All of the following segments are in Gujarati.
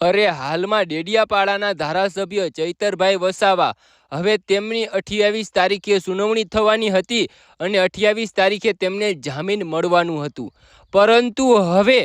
અરે હાલમાં ડેડિયાપાડાના ધારાસભ્ય ચૈતરભાઈ વસાવા, હવે તેમની અઠ્યાવીસ તારીખે સુનાવણી થવાની હતી અને અઠ્યાવીસ તારીખે તેમને જામીન મળવાનું હતું. પરંતુ હવે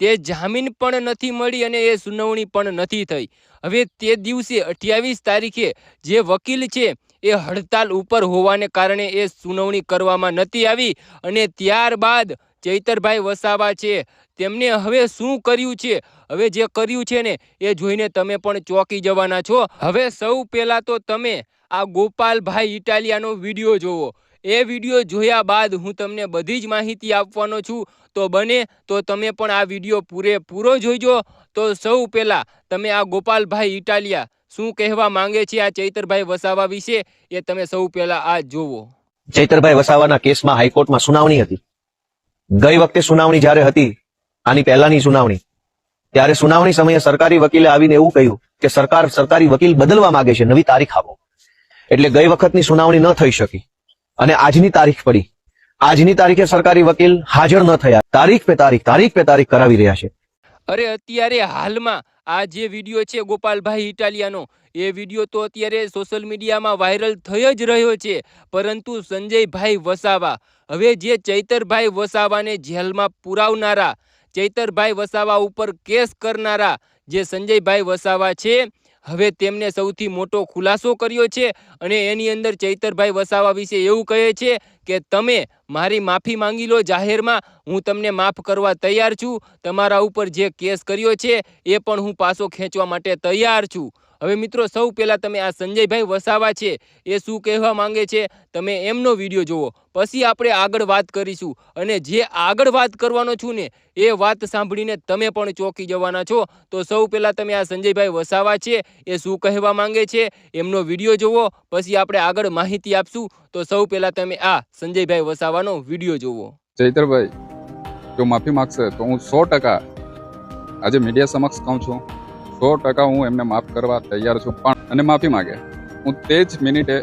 તે જામીન પણ નથી મળી અને એ સુનાવણી પણ નથી થઈ. હવે તે દિવસે અઠ્યાવીસ તારીખે જે વકીલ છે એ હડતાલ ઉપર હોવાને કારણે એ સુનાવણી કરવામાં નથી આવી અને ત્યારબાદ ચૈતરભાઈ વસાવા છે તેમને હવે શું કર્યું છે? હવે જે કર્યું છે ને, એ જોઈને તમે પણ ચોંકી જવાના છો. હવે સૌ પહેલાં તો તમે આ ગોપાલભાઈ ઇટાલિયાનો વીડિયો જોવો. એ વીડિયો જોયા બાદ હું તમને બધી જ માહિતી આપવાનો છું. તો બને તો તમે પણ આ વીડિયો પૂરેપૂરો જોઈજો. તો સૌ પહેલાં તમે આ ગોપાલભાઈ ઇટાલિયા શું કહેવા માંગે છે? આ ચૈતરભાઈ વસાવા વિશે એ તમે સૌ પહેલાં આ જોવો. ચૈતરભાઈ વસાવાના કેસમાં હાઈકોર્ટમાં સુનાવણી હતી. ગઈ વખતે સુનાવણી જ્યારે હતી આની પહેલાની સુનાવણી. ત્યારે સુનાવણી સમયે સરકારી વકીલે આવીને એવું કહ્યું કે સરકાર સરકારી વકીલ બદલવા માંગે છે, નવી તારીખ આપો. એટલે ગઈ વખતની સુનાવણી ન થઈ શકી. અને આજની તારીખ પડી. આજની તારીખે સરકારી વકીલ હાજર ન થયા. તારીખ પે તારીખ તારીખ પે તારીખ કરાવી રહ્યા છે. અરે અત્યારે હાલમાં આ જે વીડિયો છે ગોપાલભાઈ ઇટાલિયાનો, એ વીડિયો તો અત્યારે સોશિયલ મીડિયામાં વાયરલ થઈ જ રહ્યો છે. પરંતુ સંજયભાઈ વસાવા, હવે જે ચૈતરભાઈ વસાવાને જેલમાં પુરાવનારા ચૈતરભાઈ વસાવા ઉપર કેસ કરનારા જે સંજયભાઈ વસાવા છે, હવે તેમને સૌથી મોટો ખુલાસો કર્યો છે અને એની અંદર ચૈતરભાઈ વસાવા વિશે એવું કહે છે કે, તમે મારી માફી માંગી લો જાહેરમાં, હું તમને માફ કરવા તૈયાર છું. તમારા ઉપર જે કેસ કર્યો છે, એ પણ હું પાછો ખેંચવા માટે તૈયાર છું. હવે મિત્રો, સૌ પહેલાં તમે આ સંજયભાઈ વસાવા છે, એ શું કહેવા માંગે છે, તમે એમનો વીડિયો જુઓ. પછી આપણે આગળ વાત કરીશું. અને જે આગળ વાત કરવાનો છું ને, એ વાત સાંભળીને તમે પણ ચોંકી જવાના છો. તો સૌ પહેલાં તમે આ સંજયભાઈ વસાવા છે, એ શું કહેવા માંગે છે, એમનો વીડિયો જુઓ. પછી આપણે આગળ માહિતી આપશું. તો સૌ પહેલાં તમે આ સંજયભાઈ વસાવાનો વીડિયો જુઓ. ચૈતરભાઈ, જો માફી માગશે તો હું સો ટકા આજે મીડિયા સમક્ષ કહું છું. સો ટકા હું એમને માફ કરવા તૈયાર છું, પણ અને માફી માગે. હું તે જ મિનિટે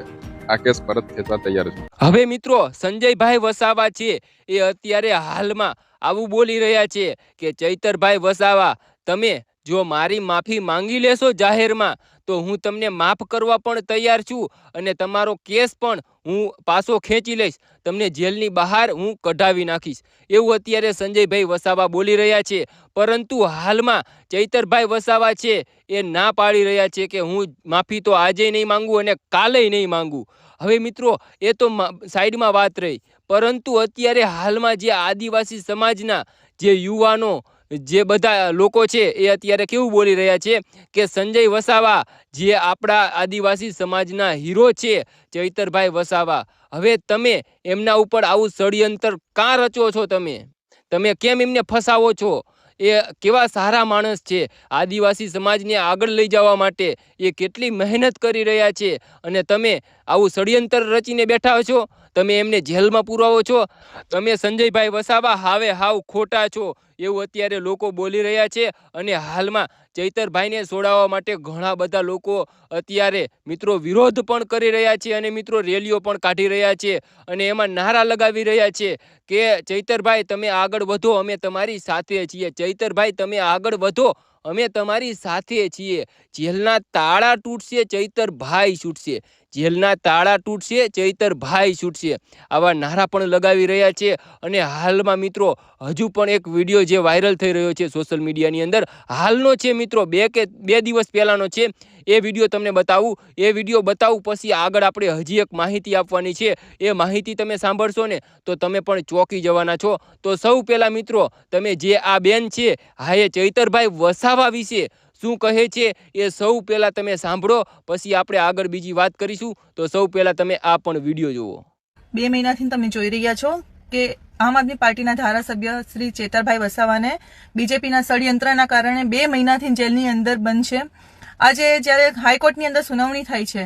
આ કેસ પરત ખેંચવા તૈયાર છું. હવે મિત્રો, સંજયભાઈ વસાવા છે, એ અત્યારે હાલમાં આવું બોલી રહ્યા છે કે ચૈતરભાઈ વસાવા, તમે જો મારી માફી માંગી લેશો જાહેરમાં, તો હું તમને માફ કરવા પણ તૈયાર છું અને તમારો કેસ પણ હું પાછો ખેંચી લઈશ. તમને જેલની બહાર હું કઢાવી નાખીશ. એવું અત્યારે સંજયભાઈ વસાવા બોલી રહ્યા છે. પરંતુ હાલમાં ચૈતરભાઈ વસાવા છે એ ના પાડી રહ્યા છે કે હું માફી તો આજે નહીં માંગુ અને કાલે નહીં માંગુ. હવે મિત્રો, એ તો સાઈડમાં વાત રહી. પરંતુ અત્યારે હાલમાં જે આદિવાસી સમાજના જે યુવાનો જે બધા લોકો છે એ અત્યારે કેવું બોલી રહ્યા છે કે સંજય વસાવા જે આપણા આદિવાસી સમાજના હીરો છે, ચૈતરભાઈ વસાવા. હવે તમે એમના ઉપર આવું ષડયંત્ર કાં રચો છો તમે? તમે કેમ એમને ફસાવો છો? એ કેવા સારા માણસ છે? આદિવાસી સમાજને આગળ લઈ જવા માટે એ કેટલી મહેનત કરી રહ્યા છે? અને તમે આવું ષડયંત્ર રચીને બેઠા છો તમે એમને જેલમાં પુરાવો છો? તમે સંજયભાઈ વસાવા હાવે હાવ ખોટા છો? એવું અત્યારે લોકો બોલી રહ્યા છે અને હાલમાં ચૈતરભાઈને છોડાવવા માટે ઘણા બધા લોકો અત્યારે મિત્રો વિરોધ પણ કરી રહ્યા છે અને મિત્રો રેલીઓ પણ કાઢી રહ્યા છે અને એમાં નારા લગાવી રહ્યા છે કે ચૈતરભાઈ તમે આગળ વધો, અમે તમારી સાથે છીએ. ચૈતરભાઈ, તમે આગળ વધો. અમે તમારી સાથે છીએ. જેલના તાળા તૂટશે, ચૈતર ભાઈ છૂટશે. જેલના તાળા તૂટશે, ચૈતર ભાઈ છૂટશે. આવા નારા પણ લગાવી રહ્યા છે. અને હાલમાં મિત્રો, હજુ પણ એક વીડિયો જે વાયરલ થઈ રહ્યો છે સોશિયલ મીડિયાની અંદર. હાલનો છે મિત્રો, બે કે, બે દિવસ પહેલાંનો છે. એ વીડિયો તમને બતાવું, એ વીડિયો બતાવું પછી આગળ આપણે હજી એક માહિતી આપવાની છે. એ માહિતી તમે સાંભળશો ને, તો તમે પણ ચોંકી જવાના છો. તો સૌ પહેલાં મિત્રો, તમે જે આ બેન છે, હા એ ચૈતરભાઈ વસાવા વિશે શું કહે છે, એ સૌ પહેલાં તમે સાંભળો, પછી આપણે આગળ બીજી વાત કરીશું. તો સૌ પહેલાં તમે આ પણ વીડિયો જુઓ. બે મહિનાથી તમે જોઈ રહ્યા છો કે આમ આદમી પાર્ટીના ધારાસભ્ય શ્રી ચેતરભાઈ વસાવાને બીજેપીના ષડયંત્રના કારણે બે મહિનાથી જેલની અંદર બંધ છે. આજે જ્યારે હાઈકોર્ટની અંદર સુનાવણી થાય છે,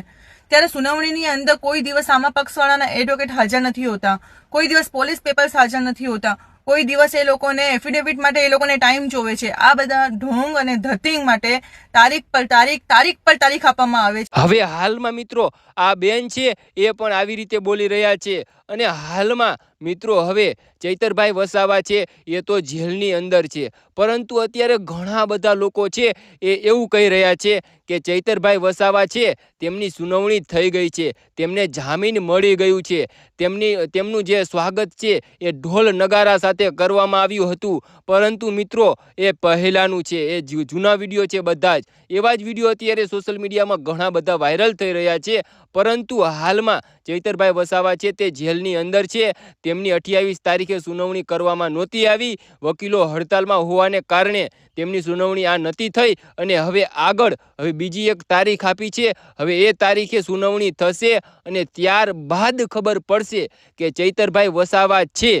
ત્યારે સુનાવણીની અંદર કોઈ દિવસ આમાં પક્ષવાળાના એડવોકેટ હાજર નથી હોતા, કોઈ દિવસ પોલીસ પેપર્સ હાજર નથી હોતા, કોઈ દિવસ એ લોકોને એફિડેવિટ માટે એ લોકોને ટાઈમ જોવે છે. આ બધા ઢોંગ અને ધતિંગ માટે તારીખ પર તારીખ તારીખ પર તારીખ આપવામાં આવે છે. હવે હાલમાં મિત્રો આ બેન છે એ પણ આવી રીતે બોલી રહ્યા છે અને હાલમાં મિત્રો, હવે ચૈતરભાઈ વસાવા છે, એ તો જેલની અંદર છે. પરંતુ અત્યારે ઘણા બધા લોકો છે, એ એવું કહી રહ્યા છે કે ચૈતરભાઈ વસાવા છે, તેમની સુનાવણી થઈ ગઈ છે. તેમને જામીન મળી ગયું છે. તેમની, તેમનું જે સ્વાગત છે, એ ઢોલ નગારા સાથે કરવામાં આવ્યું હતું. પરંતુ મિત્રો, એ પહેલાંનું છે, એ જૂના વીડિયો છે બધા જ. એવા જ વીડિયો અત્યારે સોશિયલ મીડિયામાં ઘણા બધા વાયરલ થઈ રહ્યા છે. પરંતુ હાલમાં ચૈતરભાઈ વસાવા છે, તે જેલની અંદર છે. તેમની અઠ્યાવીસ તારીખે સુનાવણી કરવામાં નહોતી આવી. વકીલો હડતાલમાં હોવાને કારણે તેમની સુનાવણી આ નથી થઈ અને હવે આગળ, હવે બીજી એક તારીખ આપી છે. હવે એ તારીખે સુનાવણી થશે અને ત્યારબાદ ખબર પડશે કે ચૈતરભાઈ વસાવા છે.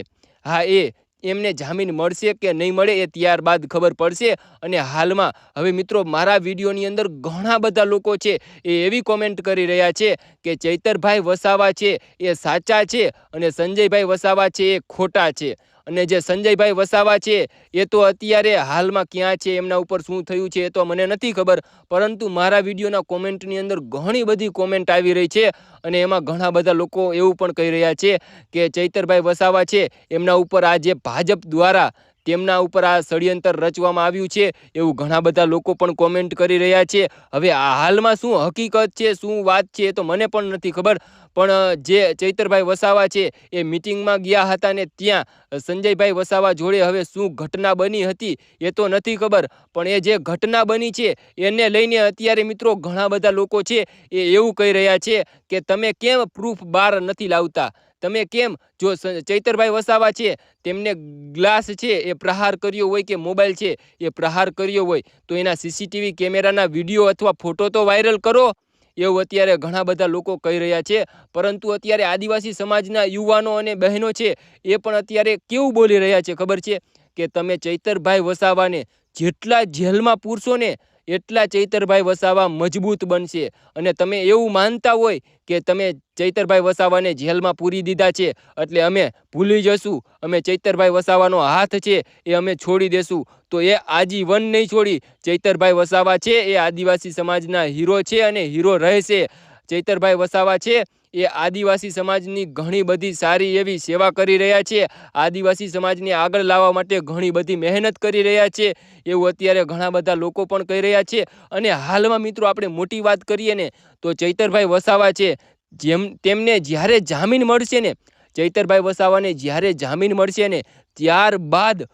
હા, એ એમને જામીન મળશે કે નહીં મળે એ ત્યારબાદ ખબર પડશે. અને હાલમાં હવે મિત્રો મારા વિડીયોની અંદર ઘણા બધા લોકો છે એ એવી કોમેન્ટ કરી રહ્યા છે કે ચૈતરભાઈ વસાવા છે એ સાચા છે અને સંજયભાઈ વસાવા છે એ ખોટા છે. અને જે સંજયભાઈ વસાવા છે, એ તો અત્યારે હાલમાં ક્યાં છે, એમના ઉપર શું થયું છે એ તો મને નથી ખબર. પરંતુ મારા વિડીયોના કોમેન્ટની અંદર ઘણી બધી કોમેન્ટ આવી રહી છે અને એમાં ઘણા બધા લોકો એવું પણ કહી રહ્યા છે કે ચૈતરભાઈ વસાવા છે, એમના ઉપર આ જે ભાજપ દ્વારા તેમના ઉપર આ ષડયંત્ર રચવામાં આવ્યું છે એવું ઘણા બધા લોકો પણ કોમેન્ટ કરી રહ્યા છે. હવે આ હાલમાં શું હકીકત છે, શું વાત છે તો મને પણ નથી ખબર. પણ જે ચૈતરભાઈ વસાવા છે એ મિટિંગમાં ગયા હતા ને ત્યાં સંજયભાઈ વસાવા જોડે હવે શું ઘટના બની હતી એ તો નથી ખબર. પણ એ જે ઘટના બની છે એને લઈને અત્યારે મિત્રો ઘણા બધા લોકો છે એ એવું કહી રહ્યા છે કે તમે કેમ પ્રૂફ બહાર નથી લાવતા? તમે કેમ? જો ચૈતરભાઈ વસાવા છે, તેમને ગ્લાસ છે, એ પ્રહાર કર્યો હોય કે મોબાઈલ છે, એ પ્રહાર કર્યો હોય, તો એના સીસીટીવી કેમેરાના વીડિયો અથવા ફોટો તો વાયરલ કરો. એવું અત્યારે ઘણા બધા લોકો કહી રહ્યા છે. પરંતુ અત્યારે આદિવાસી સમાજના યુવાનો અને બહેનો છે, એ પણ અત્યારે કેવું બોલી રહ્યા છે? ખબર છે કે તમે ચૈતરભાઈ વસાવાને જેટલા જેલમાં પૂરશો ને એટલા ચૈતરભાઈ વસાવા મજબૂત બનશે. અને તમે એવું માનતા હોય કે તમે ચૈતરભાઈ વસાવાને જેલમાં પૂરી દીધા છે, એટલે અમે ભૂલી જશું. અમે ચૈતરભાઈ વસાવાનો હાથ છે, એ અમે છોડી દેશું. તો એ આજીવન નહીં છોડી ચૈતરભાઈ વસાવા છે, એ આદિવાસી સમાજના હીરો છે અને હીરો રહેશે. ચૈતરભાઈ વસાવા છે એ આદિવાસી સમાજની ઘણી બધી સારી એવી સેવા કરી રહ્યા છે. આદિવાસી સમાજને આગળ લાવવા માટે ઘણી બધી મહેનત કરી રહ્યા છે. એવું અત્યારે ઘણા બધા લોકો પણ કહી રહ્યા છે. અને હાલમાં મિત્રો આપણે મોટી વાત કરીએ ને, તો ચૈતરભાઈ વસાવા છે. જેમ તેમને જ્યારે જામીન મળશે ને, ચૈતરભાઈ વસાવાને જ્યારે જામીન મળશે ને, ત્યારબાદ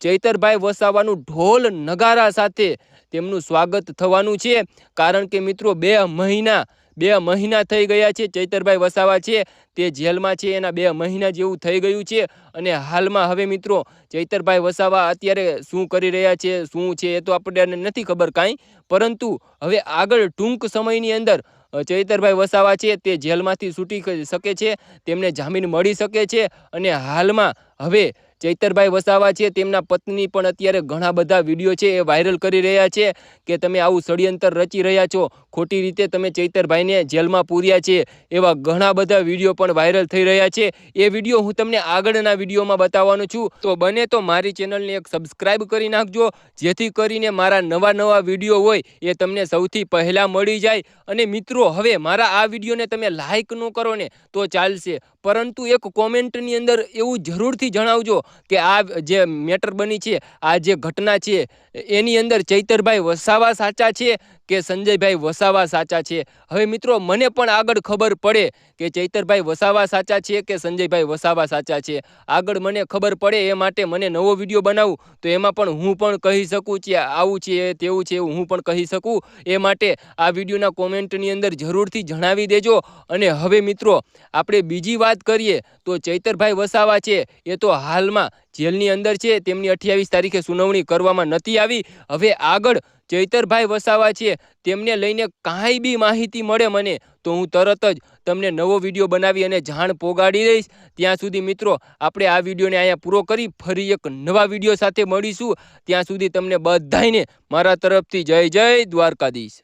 ચૈતરભાઈ વસાવાનું ઢોલ નગારા સાથે તેમનું સ્વાગત થવાનું છે. કારણ કે મિત્રો બે મહિના બે મહિના થઈ ગયા છે, ચૈતરભાઈ વસાવા છે, તે જેલમાં છે, એના બે મહિના જેવું થઈ ગયું છે અને હાલમાં હવે મિત્રો ચૈતરભાઈ વસાવા અત્યારે શું કરી રહ્યા છે, શું છે એ તો આપણને નથી ખબર કાંઈ, પરંતુ હવે આગળ ટૂંક સમયની અંદર ચૈતરભાઈ વસાવા છે, તે જેલમાંથી છૂટી શકે છે, તેમને જામીન મળી શકે છે અને હાલમાં હવે ચૈતરભાઈ વસાવા છે, તેમના પત્ની પણ અત્યારે ઘણા બધા વીડિયો છે એ વાયરલ કરી રહ્યા છે કે તમે આવું ષડયંત્ર રચી રહ્યા છો. ખોટી રીતે તમે ચૈતરભાઈને જેલમાં પૂર્યા છે એવા ઘણા બધા વીડિયો પણ વાયરલ થઈ રહ્યા છે. એ વીડિયો હું તમને આગળના વિડીયોમાં બતાવવાનો છું. તો બને તો મારી ચેનલને એક સબસ્ક્રાઈબ કરી નાખજો. જેથી કરીને મારા નવા નવા વીડિયો હોય એ તમને સૌથી પહેલાં મળી જાય. અને મિત્રો, હવે મારા આ વિડીયોને તમે લાઇક ન કરો ને તો ચાલશે. પરંતુ એક કોમેન્ટની અંદર એવું જરૂરથી જણાવજો કે આ જે મેટર બની છે, આ જે ઘટના છે, એની અંદર ચૈતરભાઈ વસાવા સાચા છે કે સંજયભાઈ વસાવા સાચા છે? હવે મિત્રો, મને પણ આગળ ખબર પડે કે ચૈતરભાઈ વસાવા સાચા છે કે સંજયભાઈ વસાવા સાચા છે? આગળ મને ખબર પડે એ માટે મને નવો વીડિયો બનાવું, તો એમાં પણ હું પણ કહી શકું કે આવું છે, તેવું છે હું પણ કહી શકું. એ માટે આ વિડીયોના કોમેન્ટની અંદર જરૂરથી જણાવી દેજો. અને હવે મિત્રો, આપણે બીજી વાત કરીએ, તો ચૈતરભાઈ વસાવા છે, એ તો હાલમાં જેલની અંદર છે, તેમની અઠ્યાવીસ તારીખે સુનાવણી કરવામાં નથી આવી. હવે આગળ ચૈતરભાઈ વસાવા છે, તેમને લઈને કાંઈ બી માહિતી મળે મને, તો હું તરત જ તમને નવો વીડિયો બનાવી અને જાણ પોગાડી દઈશ. ત્યાં સુધી મિત્રો, આપણે આ વિડીયોને અહીંયા પૂરો કરી ફરી એક નવા વીડિયો સાથે મળીશું. ત્યાં સુધી તમને બધાને મારા તરફથી જય જય દ્વારકાધીશ.